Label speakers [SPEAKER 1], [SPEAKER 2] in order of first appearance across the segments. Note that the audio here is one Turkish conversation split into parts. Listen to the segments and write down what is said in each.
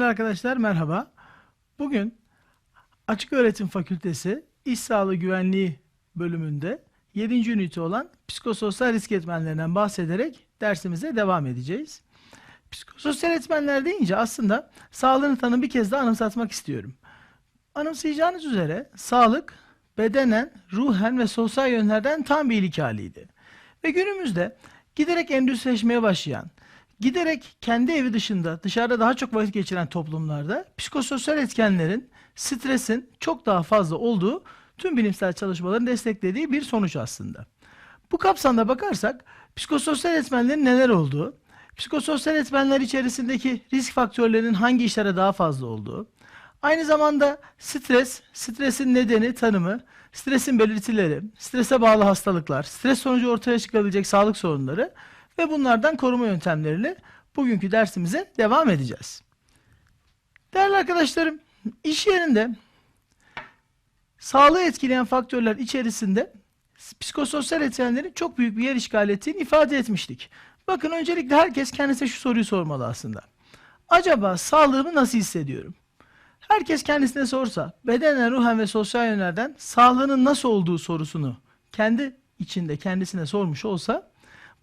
[SPEAKER 1] Değerli arkadaşlar merhaba. Bugün Açık Öğretim Fakültesi İş Sağlığı Güvenliği bölümünde 7. ünite olan psikososyal risk etmenlerinden bahsederek dersimize devam edeceğiz. Psikososyal etmenler deyince aslında sağlığını tanım bir kez daha anımsatmak istiyorum. Anımsayacağınız üzere sağlık bedenen, ruhen ve sosyal yönlerden tam bir iyilik haliydi. Ve günümüzde giderek endüstrileşmeye başlayan, giderek kendi evi dışında dışarıda daha çok vakit geçiren toplumlarda psikososyal etkenlerin, stresin çok daha fazla olduğu tüm bilimsel çalışmaların desteklediği bir sonuç aslında. Bu kapsamda bakarsak psikososyal etmenlerin neler olduğu, psikososyal etmenler içerisindeki risk faktörlerinin hangi işlere daha fazla olduğu, aynı zamanda stres, stresin nedeni, tanımı, stresin belirtileri, strese bağlı hastalıklar, stres sonucu ortaya çıkabilecek sağlık sorunları ve bunlardan koruma yöntemleriyle bugünkü dersimize devam edeceğiz. Değerli arkadaşlarım, iş yerinde sağlığı etkileyen faktörler içerisinde psikososyal etkenlerin çok büyük bir yer işgal ettiğini ifade etmiştik. Bakın öncelikle herkes kendisine şu soruyu sormalı aslında. Acaba sağlığımı nasıl hissediyorum? Herkes kendisine sorsa, bedenen, ruhen ve sosyal yönlerden sağlığının nasıl olduğu sorusunu kendi içinde kendisine sormuş olsa,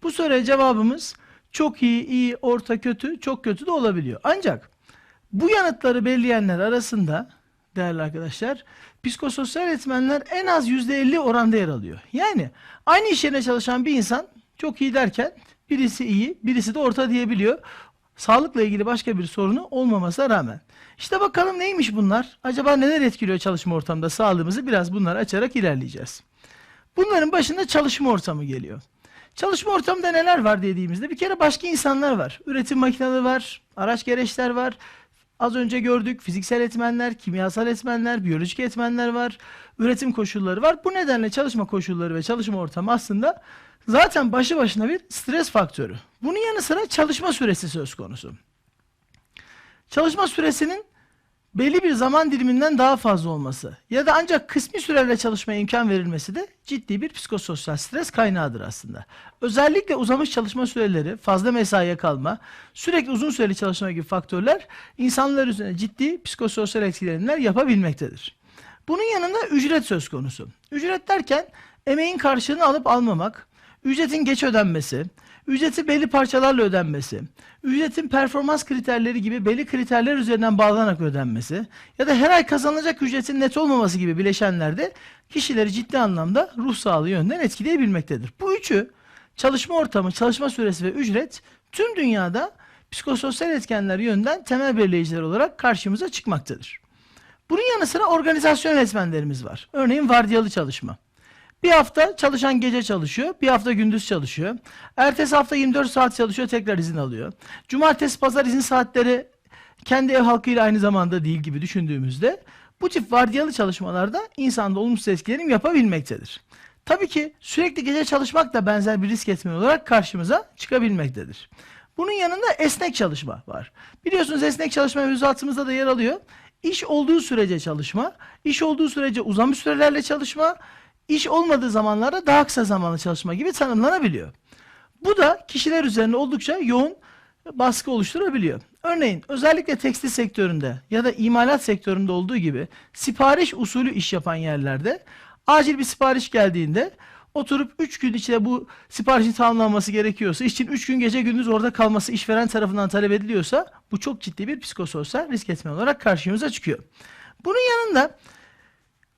[SPEAKER 1] bu soruya cevabımız çok iyi, iyi, orta, kötü, çok kötü de olabiliyor. Ancak bu yanıtları belirleyenler arasında değerli arkadaşlar psikososyal etmenler en az %50 oranda yer alıyor. Yani aynı iş yerine çalışan bir insan çok iyi derken birisi iyi, birisi de orta diyebiliyor. Sağlıkla ilgili başka bir sorunu olmamasına rağmen. İşte bakalım neymiş bunlar? Acaba neler etkiliyor çalışma ortamında sağlığımızı? Biraz bunları açarak ilerleyeceğiz. Bunların başında çalışma ortamı geliyor. Çalışma ortamında neler var dediğimizde bir kere başka insanlar var. Üretim makineleri var, araç gereçler var. Az önce gördük fiziksel etmenler, kimyasal etmenler, biyolojik etmenler var. Üretim koşulları var. Bu nedenle çalışma koşulları ve çalışma ortamı aslında zaten başlı başına bir stres faktörü. Bunun yanı sıra çalışma süresi söz konusu. Çalışma süresinin belli bir zaman diliminden daha fazla olması ya da ancak kısmi süreyle çalışmaya imkan verilmesi de ciddi bir psikososyal stres kaynağıdır aslında. Özellikle uzamış çalışma süreleri, fazla mesaiye kalma, sürekli uzun süreli çalışma gibi faktörler insanlar üzerine ciddi psikososyal etkilenimler yapabilmektedir. Bunun yanında ücret söz konusu. Ücret derken emeğin karşılığını alıp almamak, ücretin geç ödenmesi, ücreti belli parçalarla ödenmesi, ücretin performans kriterleri gibi belli kriterler üzerinden bağlanarak ödenmesi ya da her ay kazanılacak ücretin net olmaması gibi bileşenler de kişileri ciddi anlamda ruh sağlığı yönden etkileyebilmektedir. Bu üçü çalışma ortamı, çalışma süresi ve ücret tüm dünyada psikososyal etkenler yönden temel belirleyiciler olarak karşımıza çıkmaktadır. Bunun yanı sıra organizasyon etmenlerimiz var. Örneğin vardiyalı çalışma. Bir hafta çalışan gece çalışıyor, bir hafta gündüz çalışıyor. Ertesi hafta 24 saat çalışıyor, tekrar izin alıyor. Cumartesi, pazar izin saatleri kendi ev halkıyla aynı zamanda değil gibi düşündüğümüzde bu tip vardiyalı çalışmalarda insanda olumsuz etkilerim yapabilmektedir. Tabii ki sürekli gece çalışmak da benzer bir risk etmeni olarak karşımıza çıkabilmektedir. Bunun yanında esnek çalışma var. Biliyorsunuz esnek çalışma mevzuatımızda da yer alıyor. İş olduğu sürece çalışma, iş olduğu sürece uzamış sürelerle çalışma, iş olmadığı zamanlarda daha kısa zamanlı çalışma gibi tanımlanabiliyor. Bu da kişiler üzerinde oldukça yoğun baskı oluşturabiliyor. Örneğin özellikle tekstil sektöründe ya da imalat sektöründe olduğu gibi sipariş usulü iş yapan yerlerde acil bir sipariş geldiğinde oturup 3 gün içinde bu siparişin tamamlanması gerekiyorsa, işçinin 3 gün gece gündüz orada kalması işveren tarafından talep ediliyorsa bu çok ciddi bir psikososyal risk etmen olarak karşımıza çıkıyor. Bunun yanında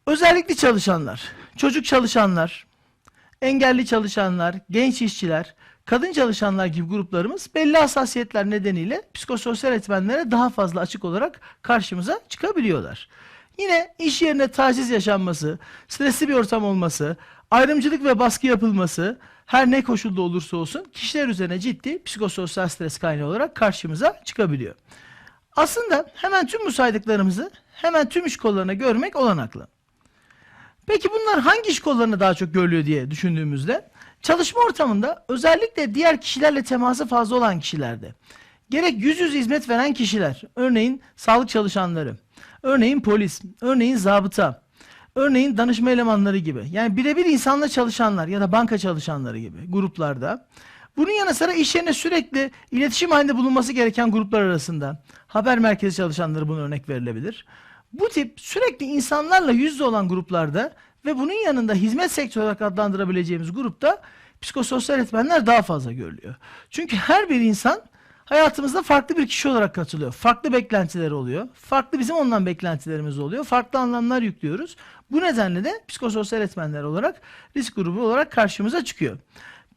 [SPEAKER 1] özellikle çalışanlar, çocuk çalışanlar, engelli çalışanlar, genç işçiler, kadın çalışanlar gibi gruplarımız belli hassasiyetler nedeniyle psikososyal etmenlere daha fazla açık olarak karşımıza çıkabiliyorlar. Yine iş yerine taciz yaşanması, stresli bir ortam olması, ayrımcılık ve baskı yapılması her ne koşulda olursa olsun kişiler üzerine ciddi psikososyal stres kaynağı olarak karşımıza çıkabiliyor. Aslında hemen tüm bu saydıklarımızı hemen tüm iş kollarına görmek olanaklı. Peki bunlar hangi iş kollarına daha çok görülüyor diye düşündüğümüzde çalışma ortamında özellikle diğer kişilerle teması fazla olan kişilerde gerek yüz yüze hizmet veren kişiler örneğin sağlık çalışanları örneğin polis örneğin zabıta örneğin danışma elemanları gibi yani birebir insanla çalışanlar ya da banka çalışanları gibi gruplarda Bunun yanı sıra iş yerine sürekli iletişim halinde bulunması gereken gruplar arasında haber merkezi çalışanları buna örnek verilebilir. Bu tip sürekli insanlarla yüz yüze olan gruplarda ve bunun yanında hizmet sektörü olarak adlandırabileceğimiz grupta psikososyal etmenler daha fazla görülüyor. Çünkü her bir insan hayatımızda farklı bir kişi olarak katılıyor. Farklı beklentileri oluyor. Farklı bizim ondan beklentilerimiz oluyor. Farklı anlamlar yüklüyoruz. Bu nedenle de psikososyal etmenler olarak risk grubu olarak karşımıza çıkıyor.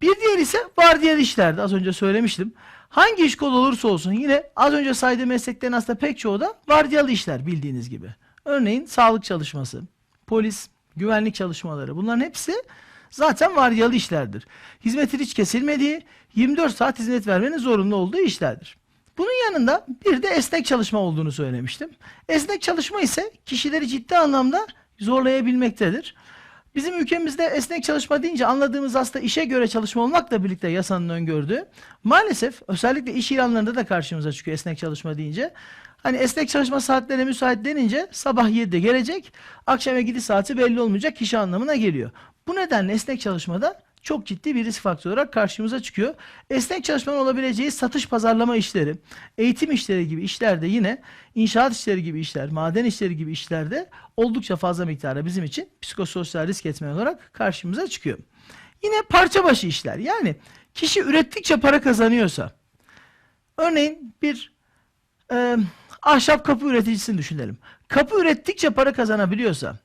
[SPEAKER 1] Bir diğer ise vardiyalı işlerde az önce söylemiştim. Hangi iş kolu olursa olsun yine az önce saydığım mesleklerin aslında pek çoğu da vardiyalı işler bildiğiniz gibi. Örneğin sağlık çalışması, polis, güvenlik çalışmaları bunların hepsi zaten vardiyalı işlerdir. Hizmetin hiç kesilmediği, 24 saat hizmet vermenin zorunlu olduğu işlerdir. Bunun yanında bir de esnek çalışma olduğunu söylemiştim. Esnek çalışma ise kişileri ciddi anlamda zorlayabilmektedir. Bizim ülkemizde esnek çalışma deyince anladığımız aslında işe göre çalışma olmakla birlikte yasanın öngördüğü maalesef özellikle iş ilanlarında da karşımıza çıkıyor esnek çalışma deyince. Hani esnek çalışma saatlerine müsait denince sabah 7'de gelecek, akşam gidiş saati belli olmayacak kişi anlamına geliyor. Bu nedenle esnek çalışmada çok ciddi bir risk faktörü olarak karşımıza çıkıyor. Esnek çalışmanın olabileceği satış pazarlama işleri, eğitim işleri gibi işlerde yine inşaat işleri gibi işler, maden işleri gibi işlerde oldukça fazla miktarda bizim için psikososyal risk etmen olarak karşımıza çıkıyor. Yine parça başı işler yani kişi ürettikçe para kazanıyorsa örneğin bir e, ahşap kapı üreticisini düşünelim. Kapı ürettikçe para kazanabiliyorsa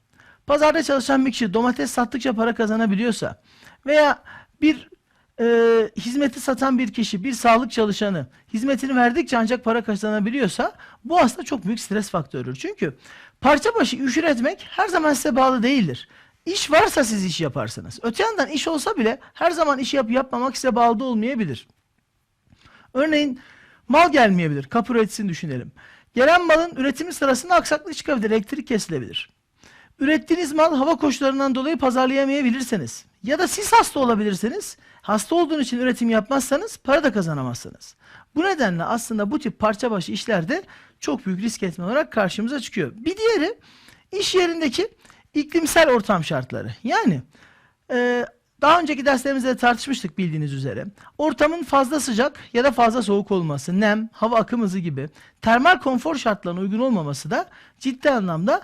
[SPEAKER 1] pazarda çalışan bir kişi domates sattıkça para kazanabiliyorsa veya bir e, hizmeti satan bir kişi, bir sağlık çalışanı hizmetini verdikçe ancak para kazanabiliyorsa bu aslında çok büyük stres faktörüdür. Çünkü parça başı iş üretmek her zaman size bağlı değildir. İş varsa siz iş yaparsınız. Öte yandan iş olsa bile her zaman iş yap yapmamak size bağlı olmayabilir. Örneğin mal gelmeyebilir. Kapı üreticisini düşünelim. Gelen malın üretimi sırasında aksaklık çıkabilir. Elektrik kesilebilir. Ürettiğiniz mal hava koşullarından dolayı pazarlayamayabilirsiniz. Ya da siz hasta olabilirsiniz. Hasta olduğunuz için üretim yapmazsanız para da kazanamazsınız. Bu nedenle aslında bu tip parça başı işlerde çok büyük risk etme olarak karşımıza çıkıyor. Bir diğeri iş yerindeki iklimsel ortam şartları. Yani e, daha önceki derslerimizde de tartışmıştık bildiğiniz üzere. Ortamın fazla sıcak ya da fazla soğuk olması, nem, hava akım hızı gibi termal konfor şartlarına uygun olmaması da ciddi anlamda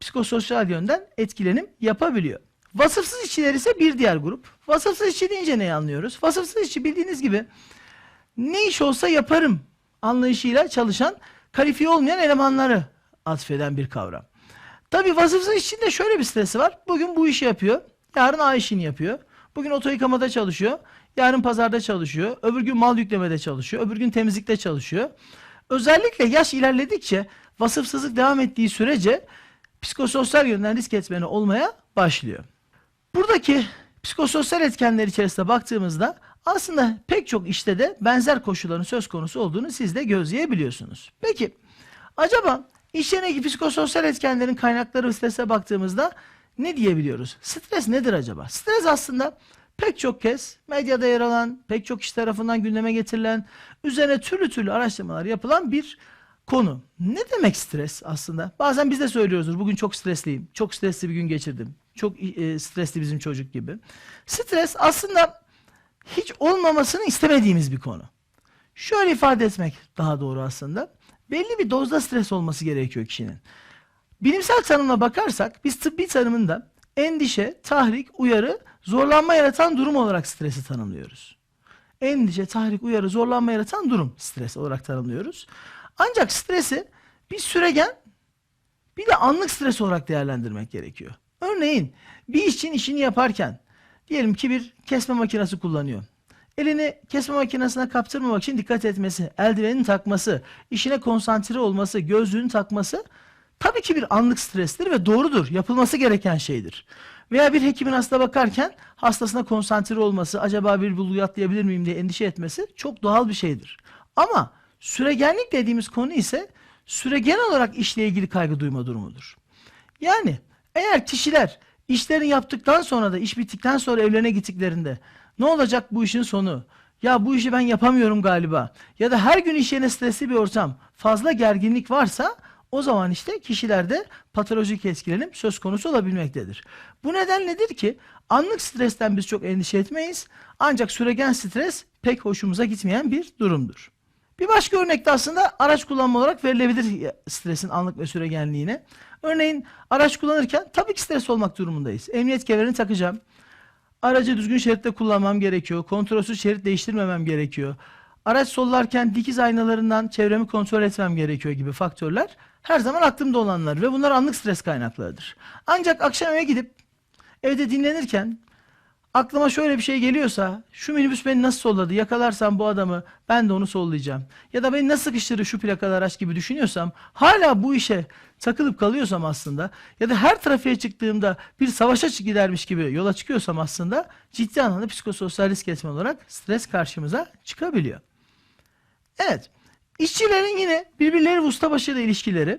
[SPEAKER 1] psikososyal yönden etkilenim yapabiliyor. Vasıfsız işçiler ise bir diğer grup. Vasıfsız işçi deyince neyi anlıyoruz? Vasıfsız işçi bildiğiniz gibi ne iş olsa yaparım anlayışıyla çalışan kalifiye olmayan elemanları atfeden bir kavram. Tabi vasıfsız işçinin de şöyle bir stresi var. Bugün bu işi yapıyor. Yarın A işini yapıyor. Bugün oto yıkamada çalışıyor. Yarın pazarda çalışıyor. Öbür gün mal yüklemede çalışıyor. Öbür gün temizlikte çalışıyor. Özellikle yaş ilerledikçe vasıfsızlık devam ettiği sürece psikososyal yönden risk etmeni olmaya başlıyor. Buradaki psikososyal etkenler içerisinde baktığımızda aslında pek çok işte de benzer koşulların söz konusu olduğunu siz de gözleyebiliyorsunuz. Peki acaba iş yerindeki psikososyal etkenlerin kaynakları ve strese baktığımızda ne diyebiliyoruz? Stres nedir acaba? Stres aslında pek çok kez medyada yer alan, pek çok kişi tarafından gündeme getirilen, üzerine türlü türlü araştırmalar yapılan bir konu. Ne demek stres aslında? Bazen biz de söylüyoruzdur. Bugün çok stresliyim. Çok stresli bir gün geçirdim. Çok e, stresli bizim çocuk gibi. Stres aslında hiç olmamasını istemediğimiz bir konu. Şöyle ifade etmek daha doğru aslında. Belli bir dozda stres olması gerekiyor kişinin. Bilimsel tanımla bakarsak biz tıbbi tanımında endişe, tahrik, uyarı, zorlanma yaratan durum olarak stresi tanımlıyoruz. Endişe, tahrik, uyarı, zorlanma yaratan durum stres olarak tanımlıyoruz. Ancak stresi bir süregen bir de anlık stres olarak değerlendirmek gerekiyor. Örneğin bir işçinin işini yaparken diyelim ki bir kesme makinesi kullanıyor. Elini kesme makinesine kaptırmamak için dikkat etmesi, eldivenini takması, işine konsantre olması, gözlüğünü takması tabii ki bir anlık strestir ve doğrudur. Yapılması gereken şeydir. Veya bir hekimin hasta bakarken hastasına konsantre olması, acaba bir bulgu atlayabilir miyim diye endişe etmesi çok doğal bir şeydir. Ama süregenlik dediğimiz konu ise süregen olarak işle ilgili kaygı duyma durumudur. Yani eğer kişiler işlerini yaptıktan sonra da iş bittikten sonra evlerine gittiklerinde ne olacak bu işin sonu? Ya bu işi ben yapamıyorum galiba. Ya da her gün iş yerine stresli bir ortam, fazla gerginlik varsa o zaman işte kişilerde patolojik etkilenim söz konusu olabilmektedir. Bu neden nedir ki? Anlık stresten biz çok endişe etmeyiz. Ancak süregen stres pek hoşumuza gitmeyen bir durumdur. Bir başka örnek de aslında araç kullanma olarak verilebilir stresin anlık ve süregenliğine. Örneğin araç kullanırken tabii ki stres olmak durumundayız. Emniyet kemerini takacağım. Aracı düzgün şeritte kullanmam gerekiyor. Kontrolsüz şerit değiştirmemem gerekiyor. Araç sollarken dikiz aynalarından çevremi kontrol etmem gerekiyor gibi faktörler her zaman aklımda olanlar ve bunlar anlık stres kaynaklarıdır. Ancak akşam eve gidip evde dinlenirken aklıma şöyle bir şey geliyorsa şu minibüs beni nasıl solladı yakalarsam bu adamı ben de onu sollayacağım ya da beni nasıl sıkıştırır şu plakalı araç gibi düşünüyorsam hala bu işe takılıp kalıyorsam aslında ya da her trafiğe çıktığımda bir savaşa gidermiş gibi yola çıkıyorsam aslında ciddi anlamda psikososyal risk etmen olarak stres karşımıza çıkabiliyor. Evet. İşçilerin yine birbirleri ustabaşıyla ilişkileri,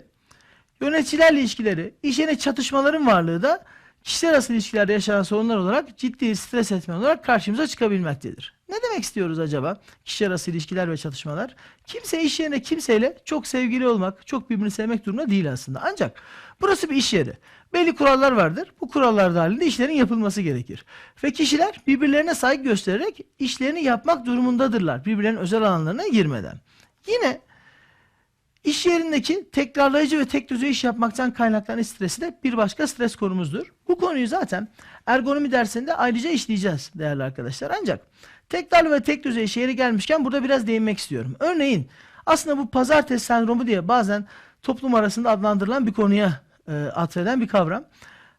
[SPEAKER 1] yöneticilerle ilişkileri, iş yerine çatışmaların varlığı da kişiler arası ilişkilerde yaşanan sorunlar olarak ciddi stres etmen olarak karşımıza çıkabilmektedir. Ne demek istiyoruz acaba? Kişiler arası ilişkiler ve çatışmalar. Kimse iş yerine kimseyle çok sevgili olmak, çok birbirini sevmek durumunda değil aslında. Ancak burası bir iş yeri. Belli kurallar vardır. Bu kurallar dahilinde işlerin yapılması gerekir. Ve kişiler birbirlerine saygı göstererek işlerini yapmak durumundadırlar. Birbirlerinin özel alanlarına girmeden. Yine İş yerindeki tekrarlayıcı ve tek düzey iş yapmaktan kaynaklanan stresi de bir başka stres konumuzdur. Bu konuyu zaten ergonomi dersinde ayrıca işleyeceğiz değerli arkadaşlar. Ancak tekrarlı ve tek düzey işe yeri gelmişken burada biraz değinmek istiyorum. Örneğin aslında bu pazartesi sendromu diye bazen toplum arasında adlandırılan bir konuya e, atfeden bir kavram.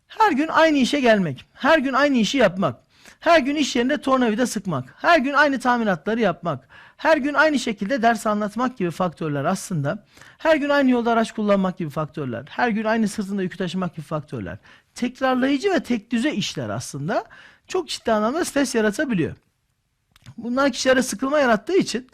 [SPEAKER 1] Her gün aynı işe gelmek, her gün aynı işi yapmak, her gün iş yerinde tornavida sıkmak, her gün aynı tamiratları yapmak, her gün aynı şekilde ders anlatmak gibi faktörler aslında, her gün aynı yolda araç kullanmak gibi faktörler, her gün aynı sırtında yükü taşımak gibi faktörler, tekrarlayıcı ve tek düze işler aslında çok ciddi anlamda stres yaratabiliyor. Bunlar kişilere sıkılma yarattığı için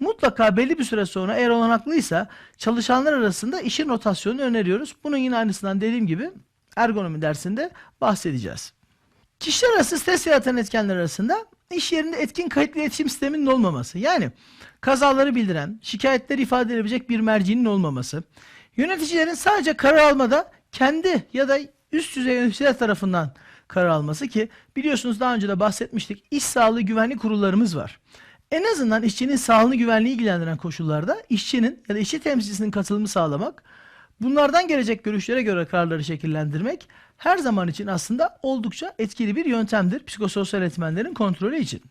[SPEAKER 1] mutlaka belli bir süre sonra eğer olanaklıysa çalışanlar arasında işin rotasyonunu öneriyoruz. Bunun yine aynısından dediğim gibi ergonomi dersinde bahsedeceğiz. Kişiler arası stres yaratan etkenler arasında iş yerinde etkin kayıtlı iletişim sisteminin olmaması. Yani kazaları bildiren, şikayetleri ifade edebilecek bir mercinin olmaması. Yöneticilerin sadece karar almada kendi ya da üst düzey yöneticiler tarafından karar alması ki biliyorsunuz daha önce de bahsetmiştik. İş sağlığı güvenlik kurullarımız var. En azından işçinin sağlığını güvenliği ilgilendiren koşullarda işçinin ya da işçi temsilcisinin katılımı sağlamak, bunlardan gelecek görüşlere göre kararları şekillendirmek her zaman için aslında oldukça etkili bir yöntemdir psikososyal etmenlerin kontrolü için.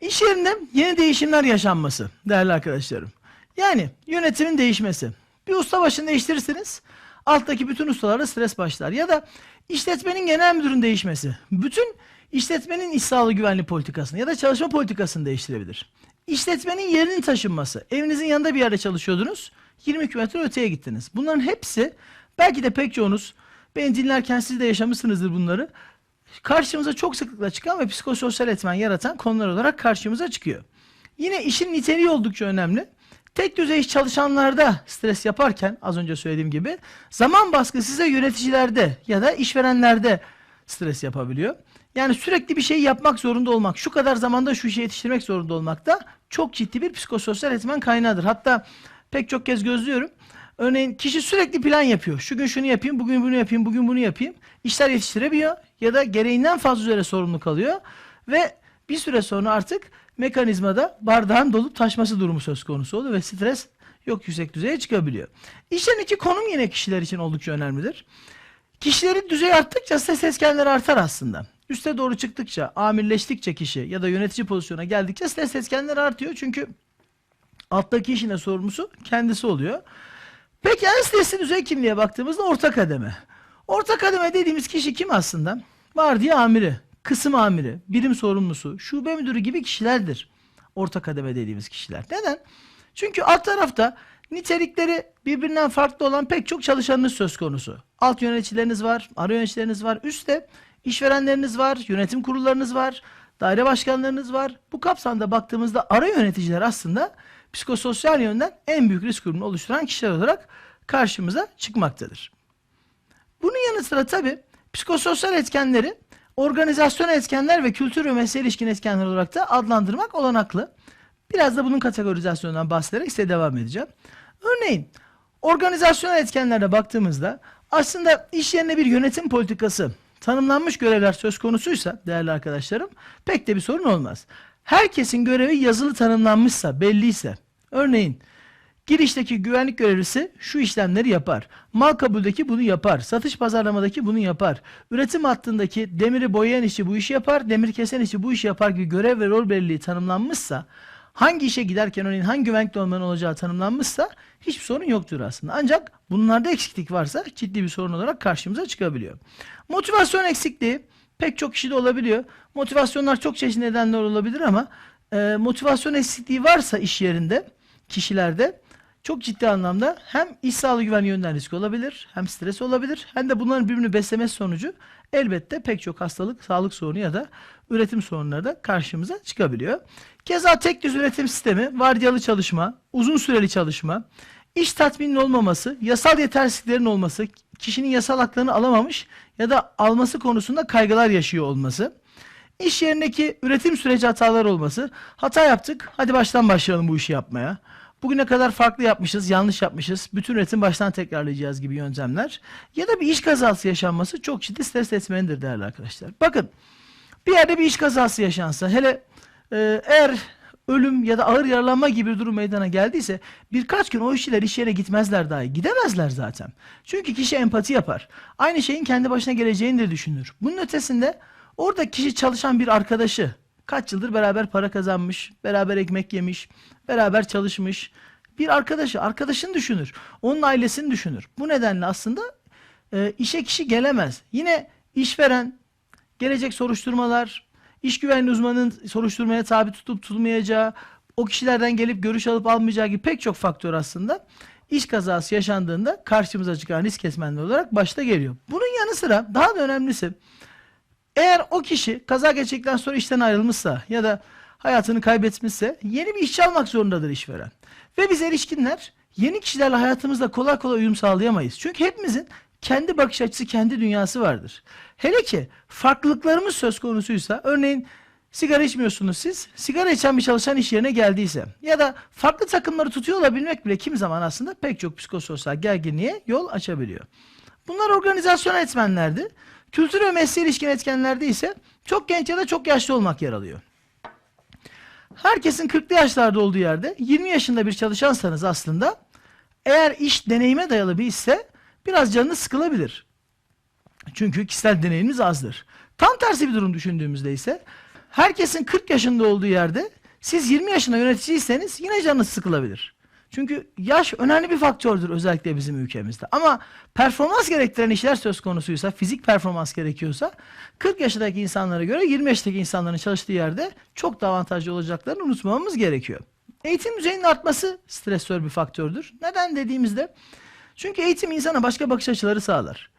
[SPEAKER 1] İş yerinde yeni değişimler yaşanması değerli arkadaşlarım. Yani yönetimin değişmesi. Bir usta başını değiştirirsiniz. Alttaki bütün ustalarda stres başlar. Ya da işletmenin genel müdürün değişmesi. Bütün işletmenin iş sağlığı güvenliği politikasını ya da çalışma politikasını değiştirebilir. İşletmenin yerinin taşınması. Evinizin yanında bir yerde çalışıyordunuz. 20 kilometre öteye gittiniz. Bunların hepsi belki de pek çoğunuz Beni dinlerken siz de yaşamışsınızdır bunları. Karşımıza çok sıklıkla çıkan ve psikososyal etmen yaratan konular olarak karşımıza çıkıyor. Yine işin niteliği oldukça önemli. Tek düzey iş çalışanlarda stres yaparken az önce söylediğim gibi zaman baskı size yöneticilerde ya da işverenlerde stres yapabiliyor. Yani sürekli bir şey yapmak zorunda olmak, şu kadar zamanda şu işi yetiştirmek zorunda olmak da çok ciddi bir psikososyal etmen kaynağıdır. Hatta pek çok kez gözlüyorum. Örneğin kişi sürekli plan yapıyor. Şu gün şunu yapayım, bugün bunu yapayım, bugün bunu yapayım. İşler yetiştiremiyor ya da gereğinden fazla üzere sorumlu kalıyor. Ve bir süre sonra artık mekanizmada bardağın dolup taşması durumu söz konusu oluyor ve stres yok yüksek düzeye çıkabiliyor. İşin iki konum yine kişiler için oldukça önemlidir. Kişilerin düzey arttıkça stres etkenleri artar aslında. Üste doğru çıktıkça, amirleştikçe kişi ya da yönetici pozisyona geldikçe stres etkenleri artıyor. Çünkü alttaki işine sorumlusu kendisi oluyor. Peki en stresli düzey kimliğe baktığımızda orta kademe. Orta kademe dediğimiz kişi kim aslında? Vardiya amiri, kısım amiri, birim sorumlusu, şube müdürü gibi kişilerdir. Orta kademe dediğimiz kişiler. Neden? Çünkü alt tarafta nitelikleri birbirinden farklı olan pek çok çalışanınız söz konusu. Alt yöneticileriniz var, ara yöneticileriniz var. Üstte işverenleriniz var, yönetim kurullarınız var, daire başkanlarınız var. Bu kapsamda baktığımızda ara yöneticiler aslında psikososyal yönden en büyük risk grubunu oluşturan kişiler olarak karşımıza çıkmaktadır. Bunun yanı sıra tabi psikososyal etkenleri organizasyon etkenler ve kültür ve mesleğe ilişkin etkenler olarak da adlandırmak olanaklı. Biraz da bunun kategorizasyonundan bahsederek size devam edeceğim. Örneğin organizasyonel etkenlere baktığımızda aslında iş yerine bir yönetim politikası tanımlanmış görevler söz konusuysa değerli arkadaşlarım pek de bir sorun olmaz. herkesin görevi yazılı tanımlanmışsa, belliyse, örneğin girişteki güvenlik görevlisi şu işlemleri yapar. Mal kabuldeki bunu yapar. Satış pazarlamadaki bunu yapar. Üretim hattındaki demiri boyayan işçi bu işi yapar. Demir kesen işçi bu işi yapar gibi görev ve rol belirliliği tanımlanmışsa hangi işe giderken örneğin hangi güvenlik dolmanın olacağı tanımlanmışsa hiçbir sorun yoktur aslında. Ancak bunlarda eksiklik varsa ciddi bir sorun olarak karşımıza çıkabiliyor. Motivasyon eksikliği pek çok kişide olabiliyor. Motivasyonlar çok çeşitli nedenler olabilir ama e, motivasyon eksikliği varsa iş yerinde kişilerde çok ciddi anlamda hem iş sağlığı güvenliği yönden risk olabilir, hem stres olabilir, hem de bunların birbirini beslemesi sonucu elbette pek çok hastalık, sağlık sorunu ya da üretim sorunları da karşımıza çıkabiliyor. Keza tek düz üretim sistemi, vardiyalı çalışma, uzun süreli çalışma, iş tatminin olmaması, yasal yetersizliklerin olması, kişinin yasal haklarını alamamış ya da alması konusunda kaygılar yaşıyor olması, iş yerindeki üretim süreci hatalar olması, hata yaptık, hadi baştan başlayalım bu işi yapmaya. Bugüne kadar farklı yapmışız, yanlış yapmışız. Bütün üretim baştan tekrarlayacağız gibi yöntemler. Ya da bir iş kazası yaşanması çok ciddi stres etmenidir değerli arkadaşlar. Bakın bir yerde bir iş kazası yaşansa hele e, eğer ölüm ya da ağır yaralanma gibi bir durum meydana geldiyse birkaç gün o işçiler iş yerine gitmezler dahi. Gidemezler zaten. Çünkü kişi empati yapar. Aynı şeyin kendi başına geleceğini de düşünür. Bunun ötesinde orada kişi çalışan bir arkadaşı kaç yıldır beraber para kazanmış, beraber ekmek yemiş, beraber çalışmış bir arkadaşı, arkadaşını düşünür. Onun ailesini düşünür. Bu nedenle aslında e, işe kişi gelemez. Yine işveren gelecek soruşturmalar, iş güvenliği uzmanının soruşturmaya tabi tutup tutulmayacağı, o kişilerden gelip görüş alıp almayacağı gibi pek çok faktör aslında iş kazası yaşandığında karşımıza çıkan risk kesmenleri olarak başta geliyor. Bunun yanı sıra daha da önemlisi eğer o kişi kaza geçirdikten sonra işten ayrılmışsa ya da hayatını kaybetmişse yeni bir işçi almak zorundadır işveren. Ve biz erişkinler yeni kişilerle hayatımızda kolay kolay uyum sağlayamayız. Çünkü hepimizin kendi bakış açısı, kendi dünyası vardır. Hele ki farklılıklarımız söz konusuysa, örneğin sigara içmiyorsunuz siz, sigara içen bir çalışan iş yerine geldiyse ya da farklı takımları tutuyor olabilmek bile kim zaman aslında pek çok psikososyal gerginliğe yol açabiliyor. Bunlar organizasyon etmenlerdi. Kültür ve mesleğe ilişkin etkenlerde ise çok genç ya da çok yaşlı olmak yer alıyor. Herkesin 40'lı yaşlarda olduğu yerde 20 yaşında bir çalışansanız aslında eğer iş deneyime dayalı bir işse biraz canınız sıkılabilir. Çünkü kişisel deneyimimiz azdır. Tam tersi bir durum düşündüğümüzde ise herkesin 40 yaşında olduğu yerde siz 20 yaşında yöneticiyseniz yine canınız sıkılabilir. Çünkü yaş önemli bir faktördür özellikle bizim ülkemizde. Ama performans gerektiren işler söz konusuysa, fizik performans gerekiyorsa 40 yaşındaki insanlara göre 20 yaşındaki insanların çalıştığı yerde çok daha avantajlı olacaklarını unutmamamız gerekiyor. Eğitim düzeyinin artması stresör bir faktördür. Neden dediğimizde çünkü eğitim insana başka bakış açıları sağlar.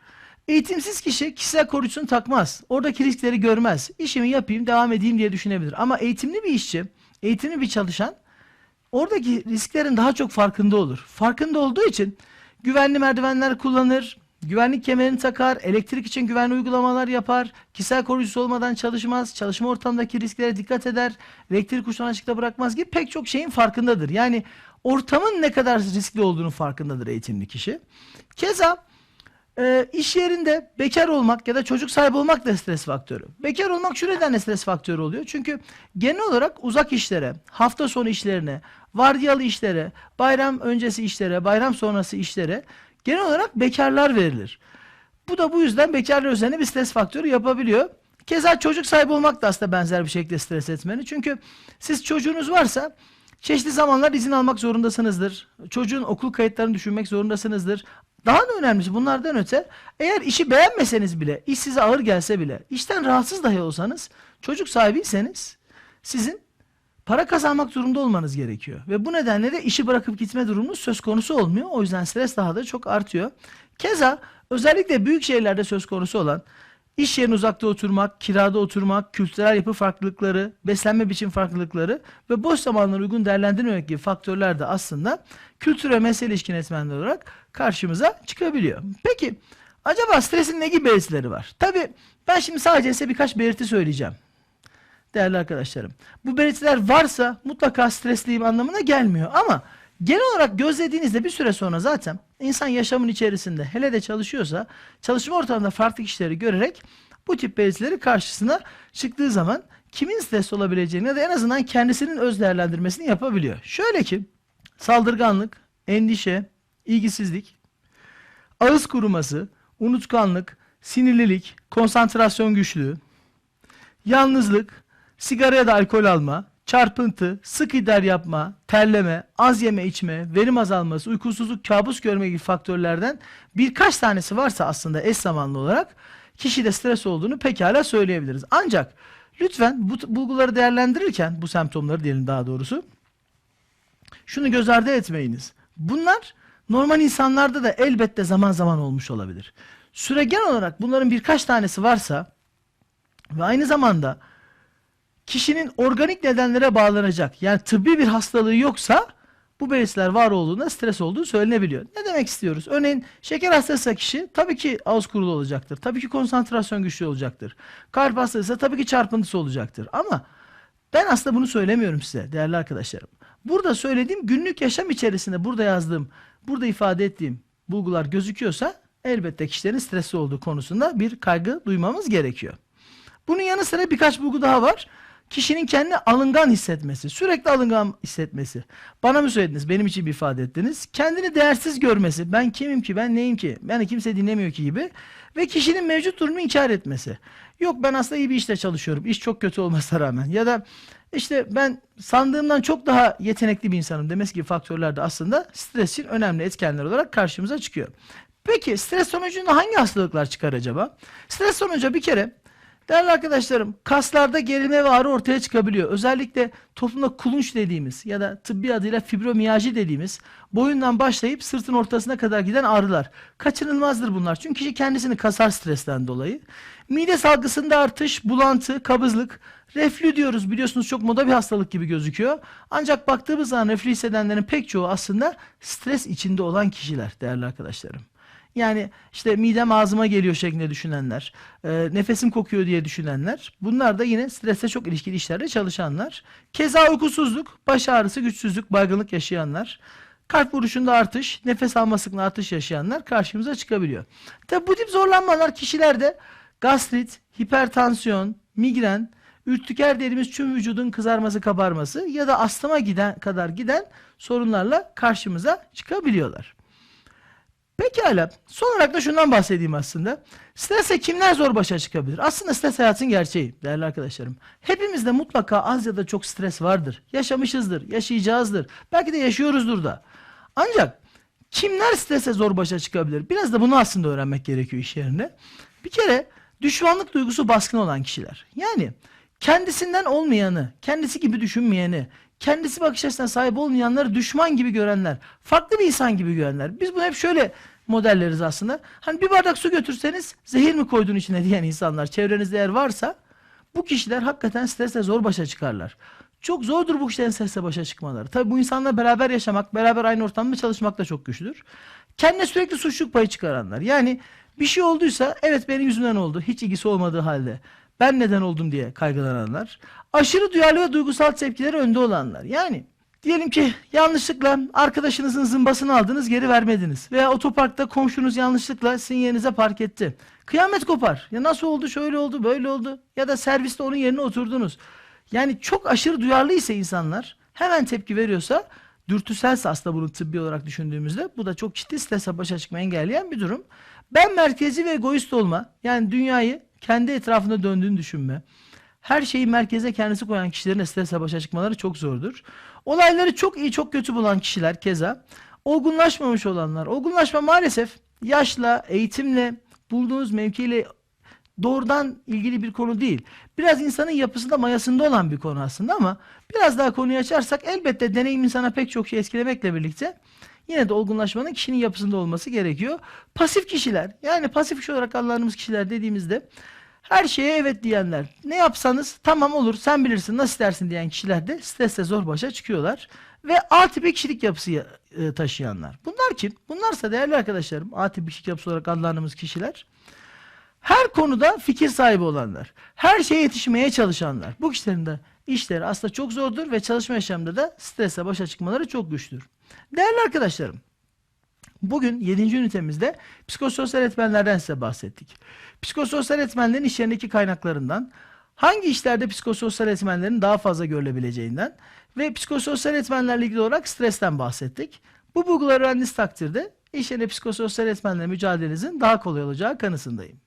[SPEAKER 1] Eğitimsiz kişi kişisel koruyucusunu takmaz. Oradaki riskleri görmez. İşimi yapayım, devam edeyim diye düşünebilir. Ama eğitimli bir işçi, eğitimli bir çalışan oradaki risklerin daha çok farkında olur. Farkında olduğu için güvenli merdivenler kullanır, güvenlik kemerini takar, elektrik için güvenli uygulamalar yapar, kişisel koruyucusu olmadan çalışmaz, çalışma ortamındaki risklere dikkat eder, elektrik uçtan açıkta bırakmaz gibi pek çok şeyin farkındadır. Yani ortamın ne kadar riskli olduğunu farkındadır eğitimli kişi. Keza e, iş yerinde bekar olmak ya da çocuk sahibi olmak da stres faktörü. Bekar olmak şu nedenle stres faktörü oluyor. Çünkü genel olarak uzak işlere, hafta sonu işlerine, vardiyalı işlere, bayram öncesi işlere, bayram sonrası işlere genel olarak bekarlar verilir. Bu da bu yüzden bekarlar üzerine bir stres faktörü yapabiliyor. Keza çocuk sahibi olmak da aslında benzer bir şekilde stres etmeni. Çünkü siz çocuğunuz varsa çeşitli zamanlar izin almak zorundasınızdır. Çocuğun okul kayıtlarını düşünmek zorundasınızdır. Daha da önemlisi bunlardan öte eğer işi beğenmeseniz bile, iş size ağır gelse bile, işten rahatsız dahi olsanız, çocuk sahibiyseniz sizin para kazanmak zorunda olmanız gerekiyor. Ve bu nedenle de işi bırakıp gitme durumunuz söz konusu olmuyor. O yüzden stres daha da çok artıyor. Keza özellikle büyük şehirlerde söz konusu olan iş yerine uzakta oturmak, kirada oturmak, kültürel yapı farklılıkları, beslenme biçim farklılıkları ve boş zamanları uygun değerlendirmemek gibi faktörler de aslında kültür ve mesele ilişkin etmenler olarak karşımıza çıkabiliyor. Peki acaba stresin ne gibi belirtileri var? Tabii ben şimdi sadece size birkaç belirti söyleyeceğim değerli arkadaşlarım. Bu belirtiler varsa mutlaka stresliyim anlamına gelmiyor ama genel olarak gözlediğinizde bir süre sonra zaten insan yaşamın içerisinde hele de çalışıyorsa çalışma ortamında farklı kişileri görerek bu tip belirtileri karşısına çıktığı zaman kimin stresli olabileceğini ya da en azından kendisinin öz değerlendirmesini yapabiliyor. Şöyle ki saldırganlık, endişe, ilgisizlik, ağız kuruması, unutkanlık, sinirlilik, konsantrasyon güçlüğü, yalnızlık, sigara ya da alkol alma, çarpıntı, sık idrar yapma, terleme, az yeme içme, verim azalması, uykusuzluk, kabus görme gibi faktörlerden birkaç tanesi varsa aslında eş zamanlı olarak kişide stres olduğunu pekala söyleyebiliriz. Ancak lütfen bu bulguları değerlendirirken bu semptomları diyelim daha doğrusu şunu göz ardı etmeyiniz. Bunlar normal insanlarda da elbette zaman zaman olmuş olabilir. Süregel olarak bunların birkaç tanesi varsa ve aynı zamanda kişinin organik nedenlere bağlanacak yani tıbbi bir hastalığı yoksa bu belirtiler var olduğunda stres olduğu söylenebiliyor. Ne demek istiyoruz? Örneğin şeker hastası kişi tabii ki ağız kurulu olacaktır. Tabii ki konsantrasyon güçlü olacaktır. Kalp hastası tabii ki çarpıntısı olacaktır. Ama ben aslında bunu söylemiyorum size değerli arkadaşlarım. Burada söylediğim günlük yaşam içerisinde burada yazdığım, burada ifade ettiğim bulgular gözüküyorsa elbette kişilerin stresli olduğu konusunda bir kaygı duymamız gerekiyor. Bunun yanı sıra birkaç bulgu daha var. Kişinin kendi alıngan hissetmesi, sürekli alıngan hissetmesi. Bana mı söylediniz, benim için ifade ettiniz. Kendini değersiz görmesi, ben kimim ki, ben neyim ki, beni kimse dinlemiyor ki gibi. Ve kişinin mevcut durumu inkar etmesi. Yok ben aslında iyi bir işte çalışıyorum, iş çok kötü olmasına rağmen. Ya da işte ben sandığımdan çok daha yetenekli bir insanım demesi gibi faktörler de aslında stres için önemli etkenler olarak karşımıza çıkıyor. Peki stres sonucunda hangi hastalıklar çıkar acaba? Stres sonucu bir kere Değerli arkadaşlarım, kaslarda gerilme ve ağrı ortaya çıkabiliyor. Özellikle toplumda kulunç dediğimiz ya da tıbbi adıyla fibromiyalji dediğimiz boyundan başlayıp sırtın ortasına kadar giden ağrılar. Kaçınılmazdır bunlar. Çünkü kişi kendisini kasar stresten dolayı. Mide salgısında artış, bulantı, kabızlık, reflü diyoruz biliyorsunuz çok moda bir hastalık gibi gözüküyor. Ancak baktığımız zaman reflü hissedenlerin pek çoğu aslında stres içinde olan kişiler değerli arkadaşlarım. Yani işte midem ağzıma geliyor şeklinde düşünenler, e, nefesim kokuyor diye düşünenler. Bunlar da yine strese çok ilişkili işlerde çalışanlar. Keza uykusuzluk, baş ağrısı, güçsüzlük, baygınlık yaşayanlar. Kalp vuruşunda artış, nefes alma sıklığı artış yaşayanlar karşımıza çıkabiliyor. Tabi bu tip zorlanmalar kişilerde gastrit, hipertansiyon, migren, ürtiker dediğimiz tüm vücudun kızarması, kabarması ya da astıma giden kadar giden sorunlarla karşımıza çıkabiliyorlar. Pekala. Son olarak da şundan bahsedeyim aslında. Stresle kimler zor başa çıkabilir? Aslında stres hayatın gerçeği değerli arkadaşlarım. Hepimizde mutlaka az ya da çok stres vardır. Yaşamışızdır, yaşayacağızdır. Belki de yaşıyoruzdur da. Ancak kimler strese zor başa çıkabilir? Biraz da bunu aslında öğrenmek gerekiyor iş yerinde. Bir kere düşmanlık duygusu baskın olan kişiler. Yani kendisinden olmayanı, kendisi gibi düşünmeyeni, kendisi bakış açısına sahip olmayanları düşman gibi görenler, farklı bir insan gibi görenler. Biz bunu hep şöyle modelleriz aslında. Hani bir bardak su götürseniz zehir mi koydun içine diyen insanlar çevrenizde eğer varsa bu kişiler hakikaten stresle zor başa çıkarlar. Çok zordur bu kişilerin stresle başa çıkmaları. Tabii bu insanla beraber yaşamak, beraber aynı ortamda çalışmak da çok güçlüdür. Kendine sürekli suçluluk payı çıkaranlar. Yani bir şey olduysa evet benim yüzümden oldu. Hiç ilgisi olmadığı halde. Ben neden oldum diye kaygılananlar. Aşırı duyarlı ve duygusal tepkileri önde olanlar. Yani diyelim ki yanlışlıkla arkadaşınızın zımbasını aldınız geri vermediniz. Veya otoparkta komşunuz yanlışlıkla sizin yerinize park etti. Kıyamet kopar. Ya nasıl oldu şöyle oldu böyle oldu. Ya da serviste onun yerine oturdunuz. Yani çok aşırı duyarlıysa insanlar hemen tepki veriyorsa dürtüselse aslında bunu tıbbi olarak düşündüğümüzde bu da çok ciddi stresle başa çıkmayı engelleyen bir durum. Ben merkezi ve egoist olma yani dünyayı kendi etrafında döndüğünü düşünme. Her şeyi merkeze kendisi koyan kişilerin stresle başa çıkmaları çok zordur. Olayları çok iyi çok kötü bulan kişiler keza olgunlaşmamış olanlar. Olgunlaşma maalesef yaşla, eğitimle, bulduğunuz mevkiyle doğrudan ilgili bir konu değil. Biraz insanın yapısında mayasında olan bir konu aslında ama biraz daha konuyu açarsak elbette deneyim insana pek çok şey etkilemekle birlikte yine de olgunlaşmanın kişinin yapısında olması gerekiyor. Pasif kişiler yani pasif kişi olarak adlandırdığımız kişiler dediğimizde her şeye evet diyenler. Ne yapsanız tamam olur sen bilirsin nasıl istersin diyen kişiler de stresle zor başa çıkıyorlar. Ve A tipi kişilik yapısı e, taşıyanlar. Bunlar kim? Bunlarsa değerli arkadaşlarım A tipi kişilik yapısı olarak adlandırdığımız kişiler. Her konuda fikir sahibi olanlar. Her şeye yetişmeye çalışanlar. Bu kişilerin de işleri aslında çok zordur ve çalışma yaşamında da stresle başa çıkmaları çok güçtür. Değerli arkadaşlarım, Bugün 7. ünitemizde psikososyal etmenlerden size bahsettik. Psikososyal etmenlerin iş yerindeki kaynaklarından, Hangi işlerde psikososyal etmenlerin daha fazla görülebileceğinden ve psikososyal etmenlerle ilgili olarak stresten bahsettik. Bu bulguları öğrendiğiniz takdirde iş yerinde psikososyal etmenle mücadelenizin daha kolay olacağı kanısındayım.